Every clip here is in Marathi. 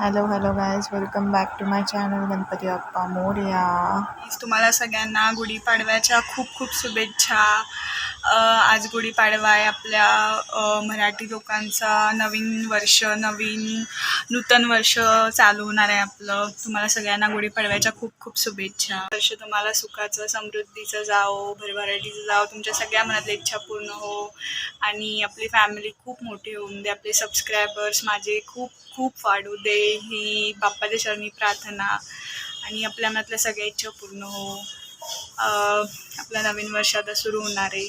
Hello hello guys welcome back to my channel Ganpati Appa Morya तुम्हाला सगळ्यांना गुढीपाडव्याच्या खूप खूप शुभेच्छा. आज गुढीपाडवा आहे आपल्या मराठी लोकांचा नवीन वर्ष नवीन नूतन वर्ष चालू होणार आहे आपलं. तुम्हाला सगळ्यांना गुढीपाडव्याच्या खूप खूप शुभेच्छा. वर्ष तुम्हाला सुखाचं समृद्धीचं जाओ भरभराटीचं जाओ तुमच्या सगळ्या मनातल्या इच्छा पूर्ण हो. आणि आपली फॅमिली खूप मोठी होऊन दे. आपले सबस्क्रायबर्स माझे खूप खूप वाढू दे. ही बाप्पाच्या चरणी प्रार्थना. आणि आपल्या मनातल्या सगळ्या इच्छा पूर्ण हो. आपलं नवीन वर्ष आता सुरू होणार आहे.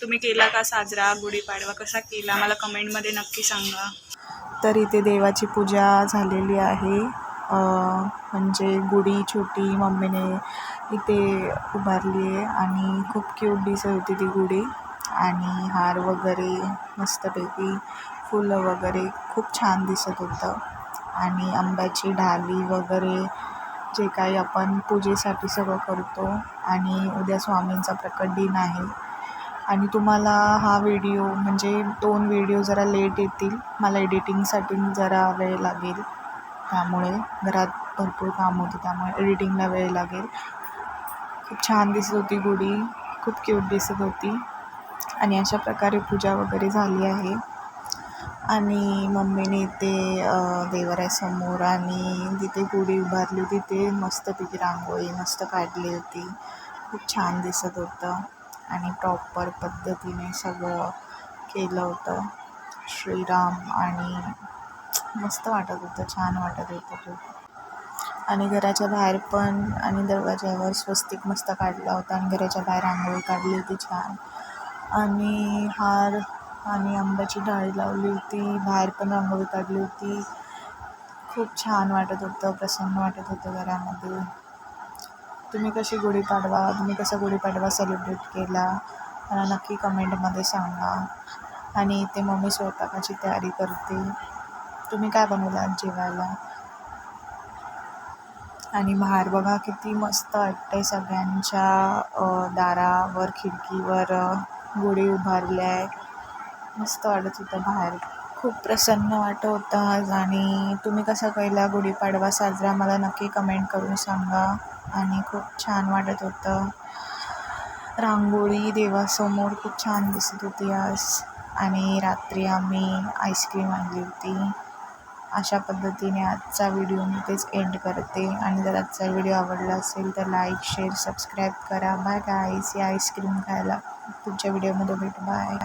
तुम्ही केला का साजरा गुढीपाडवा कसा केला? मला कमेंटमध्ये नक्की सांगा. तर इथे देवाची पूजा झालेली आहे. म्हणजे गुढी छोटी मम्मीने इथे उभारली आहे आणि खूप क्यूट दिसत होती ती गुढी. आणि हार वगैरे मस्तपैकी फुलं वगैरे खूप छान दिसत होतं. आणि आंब्याची ढाली वगैरे जे काही आपण पूजेसाठी सगळं करतो. आणि उद्या स्वामींचा प्रकट दिन आहे. आणि तुम्हाला हा व्हिडिओ म्हणजे दोन व्हिडिओ जरा लेट येतील. मला एडिटिंगसाठी जरा वेळ लागेल. त्यामुळे घरात भरपूर काम होतं त्यामुळे एडिटिंगला वेळ लागेल. खूप छान दिसत होती गुढी खूप क्यूट दिसत होती. आणि अशा प्रकारे पूजा वगैरे झाली आहे. आणि मम्मीने इथे देवऱ्यासमोर देवाऱ्यासमोर आणि तिथे गुढी उभारली होती ते मस्तपैकी रांगोळी मस्त काढली होती. खूप छान दिसत होतं. आणि प्रॉपर पद्धतीने सगळं केलं होतं. श्रीराम आणि मस्त वाटत होतं छान वाटत होतं खूप आणि घराच्या बाहेर पण आणि दरवाज्यावर स्वस्तिक मस्त काढला होता आणि घराच्या बाहेर रांगोळी काढली होती छान. आणि हार आणि आंब्याची डाळी लावली होती बाहेर पण रांगोळी काढली होती. खूप छान वाटत होतं प्रसन्न वाटत होतं घरामध्ये. तुम्ही कशी गुढीपाडवा तुम्ही कसा गुढीपाडवा सेलिब्रेट केला? मला नक्की कमेंटमध्ये सांगा. आणि इथे मम्मी स्वयंपाकाची तयारी करते. तुम्ही काय बनवलात जेवायला? आणि बाहेर बघा किती मस्त वाटतंय सगळ्यांच्या दारावर खिडकीवर गुढी उभारल्या आहे मस्त वाटत होतं बाहेर. खूप प्रसन्न वाटत होतं आज आणि तुम्ही कसा केला गुढीपाडवा साजरा मला नक्की कमेंट करून सांगा. आणि खूप छान वाटत होतं. रांगोळी देवासमोर खूप छान दिसत होती आज. आणि रात्री आम्ही आईस्क्रीम आणली होती. अशा पद्धतीने आजचा व्हिडिओ मी तेच एंड करते. आणि जर आजचा व्हिडिओ आवडला असेल तर लाईक शेअर सबस्क्राईब करा. बाय गाईस या आईस्क्रीम खायला. पुढच्या व्हिडिओमध्ये भेट. बाय